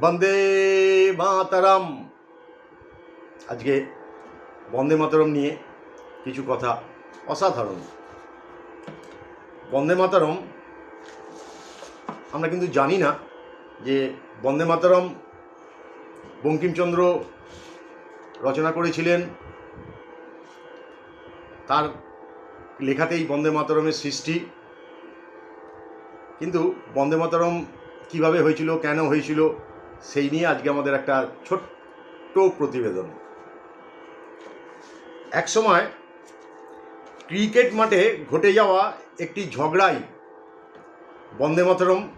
বন্দে মাতারাম। আজকে বন্দে মাতারম নিয়ে কিছু কথা অসাধারণ। বন্দে মাতারম, আমরা কিন্তু জানি না যে বন্দে মাতারম বঙ্কিমচন্দ্র রচনা করেছিলেন। তার লেখাতেই বন্দে মাতরমের সৃষ্টি। কিন্তু বন্দে মাতরম কীভাবে হয়েছিল, কেন হয়েছিল সেই নিয়ে আজকে আমাদের একটা ছোট্ট প্রতিবেদন। একসময় ক্রিকেট মাঠে ঘটে যাওয়া একটি ঝগড়াই বন্দে মাতরম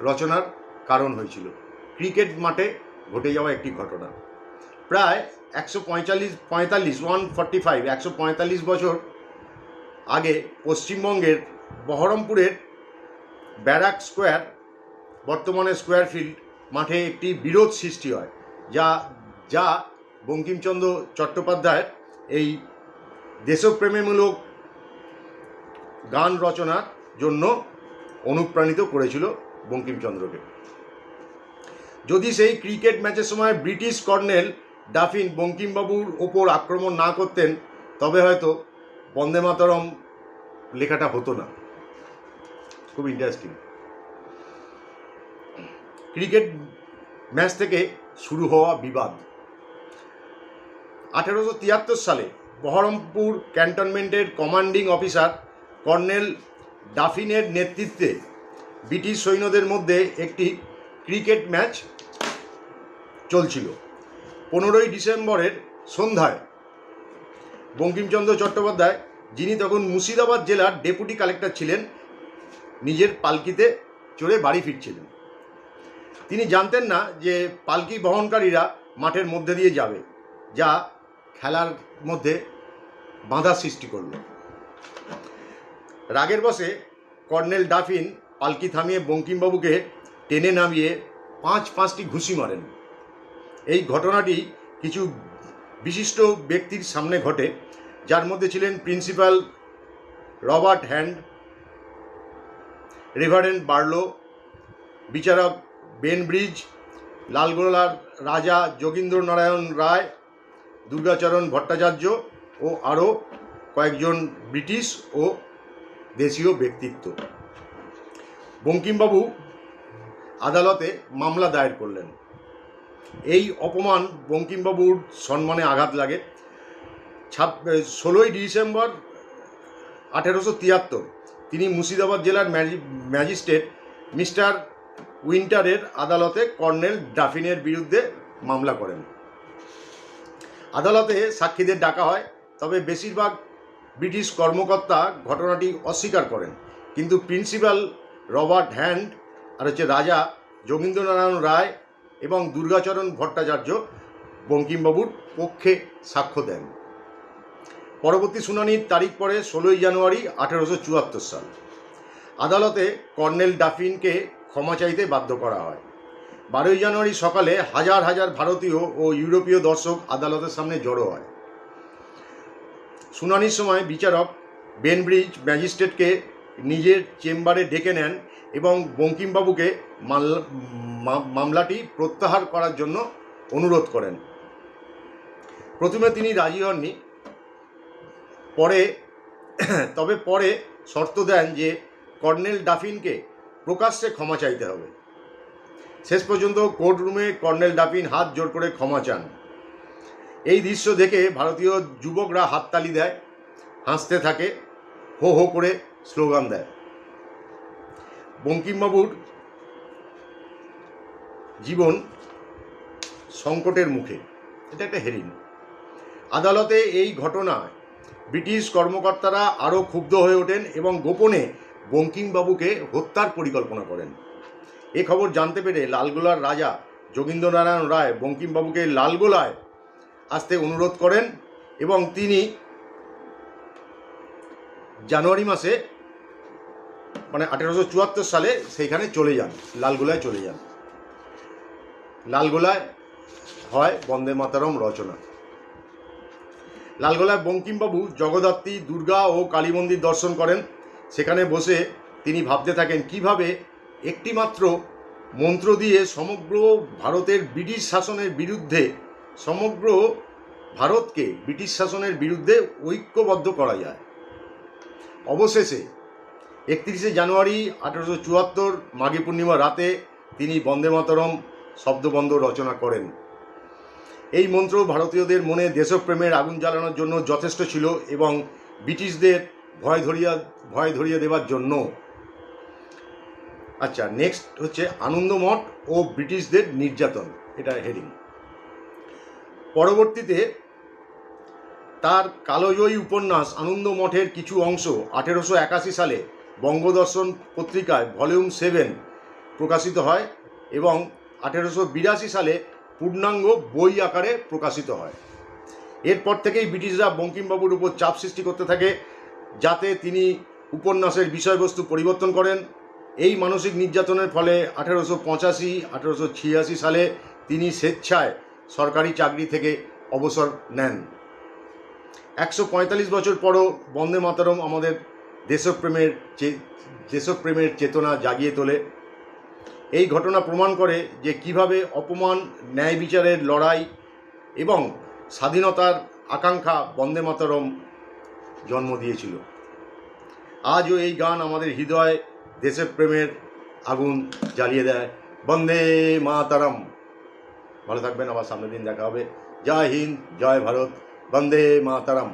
রচনার কারণ হয়েছিল। ক্রিকেট মাঠে ঘটে যাওয়া একটি ঘটনা। প্রায় একশো পঁয়তাল্লিশ পঁয়তাল্লিশ, ওয়ান ফর্টি ফাইভ, একশো পঁয়তাল্লিশ বছর আগে পশ্চিমবঙ্গের বহরমপুরের ব্যারাক স্কোয়ার বর্তমানে স্কোয়ার ফিল্ড মাঠে একটি বিরোধ সৃষ্টি হয়, যা যা বঙ্কিমচন্দ্র চট্টোপাধ্যায়ের এই দেশপ্রেমীমূলক গান রচনার জন্য অনুপ্রাণিত করেছিল বঙ্কিমচন্দ্রকে। যদি সেই ক্রিকেট ম্যাচের সময় ব্রিটিশ কর্নেল ডাফিন বঙ্কিমবাবুর ওপর আক্রমণ না করতেন, তবে হয়তো বন্দে মাতরম লেখাটা হতো না। খুব ইন্টারেস্টিং ক্রিকেট ম্যাচ থেকে শুরু হওয়া বিবাদ। আঠেরোশো তিয়াত্তর সালে বহরমপুর ক্যান্টনমেন্টের কমান্ডিং অফিসার কর্নেল ডাফিনের নেতৃত্বে ব্রিটিশ সৈন্যদের মধ্যে একটি ক্রিকেট ম্যাচ চলছিল। পনেরোই ডিসেম্বরের সন্ধ্যায় বঙ্কিমচন্দ্র চট্টোপাধ্যায়, যিনি তখন মুর্শিদাবাদ জেলার ডেপুটি কালেক্টর ছিলেন, নিজের পালকিতে চড়ে বাড়ি ফিরছিলেন। তিনি জানতেন না যে পালকি বহনকারীরা মাঠের মধ্যে দিয়ে যাবে, যা খেলার মধ্যে বাধা সৃষ্টি করল। রাগের বসে কর্নেল ডাফিন পালকি থামিয়ে বঙ্কিমবাবুকে টেনে নামিয়ে পাঁচ পাঁচটি ঘুষি মারেন। এই ঘটনাটি কিছু বিশিষ্ট ব্যক্তির সামনে ঘটে, যার মধ্যে ছিলেন principal Robert Hand, Reverend Barlow, বিচারক বেন ব্রিজ, লালগোলার রাজা যোগীন্দ্র নারায়ণ রায়, দুর্গাচরণ ভট্টাচার্য ও আরও কয়েকজন ব্রিটিশ ও দেশীয় ব্যক্তিত্ব। বঙ্কিমবাবু আদালতে মামলা দায়ের করলেন। এই অপমান বঙ্কিমবাবুর সম্মানে আঘাত লাগে। ছাপ, ষোলোই ডিসেম্বর আঠেরোশো তিয়াত্তর, তিনি মুর্শিদাবাদ জেলার ম্যাজি- ম্যাজিস্ট্রেট মিস্টার উইন্টারের আদালতে কর্নেল ডাফিনের বিরুদ্ধে মামলা করেন। আদালতে সাক্ষীদের ডাকা হয়, তবে বেশিরভাগ ব্রিটিশ কর্মকর্তা ঘটনাটি অস্বীকার করেন। কিন্তু প্রিন্সিপাল রবার্ট হ্যান্ড আর হচ্ছে রাজা যোগীন্দ্রনারায়ণ রায় এবং দুর্গাচরণ ভট্টাচার্য বঙ্কিমবাবুর পক্ষে সাক্ষ্য দেন। পরবর্তী শুনানির তারিখ পরে ষোলোই জানুয়ারি আঠেরোশো চুয়াত্তর সাল। আদালতে কর্নেল ডাফিনকে ক্ষমা চাইতে বাধ্য করা হয়। বারোই জানুয়ারি সকালে হাজার হাজার ভারতীয় ও ইউরোপীয় দর্শক আদালতের সামনে জড়ো হয়। শুনানির সময় বিচারক বেনব্রিজ ম্যাজিস্ট্রেটকে নিজের চেম্বারে ডেকে নেন এবং বঙ্কিমবাবুকে মাল- মামলাটি প্রত্যাহার করার জন্য অনুরোধ করেন। প্রথমে তিনি রাজি হননি। পরে, তবে পরে শর্ত দেন যে কর্নেল ডাফিনকে প্রকাশ্যে ক্ষমা চাইতে হবে। শেষ পর্যন্ত কোর্ট রুমে কর্নেল ডাফিন হাত জোর করে ক্ষমা চান। এই দৃশ্য দেখে ভারতীয় যুবকরা হাততালি দেয়, হাসতে থাকে, হো হো করে স্লোগান দেয়। বঙ্কিমবাবুর জীবন সংকটের মুখে। এটা একটা হেরিন। আদালতে এই ঘটনায় ব্রিটিশ কর্মকর্তারা আরও ক্ষুব্ধ হয়ে ওঠেন এবং গোপনে বঙ্কিমবাবুকে হত্যার পরিকল্পনা করেন। এ খবর জানতে পেরে লালগোলার রাজা যোগীন্দ্রনারায়ণ রায় বঙ্কিমবাবুকে লালগোলায় আসতে অনুরোধ করেন এবং তিনি জানুয়ারি মাসে মানে আঠেরোশো চুয়াত্তর সালে সেইখানে চলে যান, লালগোলায় চলে যান। লালগোলায় হয় বন্দে মাতারম রচনা। লালগোলায় বঙ্কিমবাবু জগদ্ধাত্রী, দুর্গা ও কালী মন্দির দর্শন করেন। সেখানে বসে তিনি ভাবতে থাকেন, কীভাবে একটিমাত্র মন্ত্র দিয়ে সমগ্র ভারতের ব্রিটিশ শাসনের বিরুদ্ধে, সমগ্র ভারতকে ব্রিটিশ শাসনের বিরুদ্ধে ঐক্যবদ্ধ করা যায়। অবশেষে একত্রিশে জানুয়ারি আঠেরোশো চুয়াত্তর মাঘী পূর্ণিমা রাতে তিনি বন্দে মাতরম শব্দবন্ধ রচনা করেন। এই মন্ত্র ভারতীয়দের মনে দেশপ্রেমের আগুন জ্বালানোর জন্য যথেষ্ট ছিল এবং ব্রিটিশদের ভয় ধরিয়া, ভয় ধরিয়ে দেবার জন্য। আচ্ছা নেক্সট হচ্ছে আনন্দমঠ ও ব্রিটিশদের নির্যাতন। এটা হেডিং পরবর্তীতে তার কালোজয়ী উপন্যাস আনন্দ মঠের কিছু অংশ আঠেরোশো একাশি সালে বঙ্গদর্শন পত্রিকায় ভলিউম সেভেন প্রকাশিত হয় এবং আঠেরোশো বিরাশি সালে পূর্ণাঙ্গ বই আকারে প্রকাশিত হয়। এরপর থেকেই ব্রিটিশরা বঙ্কিমবাবুর উপর চাপ সৃষ্টি করতে থাকে। যাতে তিনি উপন্যাসের বিষয়বস্তু পরিবর্তন করেন। এই মানসিক নির্যাতনের ফলে আঠেরোশো পঁচাশি, আঠেরোশো ছিয়াশি সালে তিনি স্বেচ্ছায় সরকারি চাকরি থেকে অবসর নেন। একশো পঁয়তাল্লিশ বছর পরও বন্দে মাতরম আমাদের দেশপ্রেমের দেশপ্রেমের চেতনা জাগিয়ে তোলে। এই ঘটনা প্রমাণ করে যে কীভাবে অপমান, ন্যায় বিচারের লড়াই এবং স্বাধীনতার আকাঙ্ক্ষা বন্দে মাতরম জন্ম দিয়েছিল। আজও এই গান আমাদের হৃদয় দেশের প্রেমের আগুন জ্বালিয়ে দেয়। বন্দে মাতারাম। ভালো থাকবেন, আবার সামনের দিন দেখা হবে। জয় হিন্দ, জয় ভারত। বন্দে মাতারম।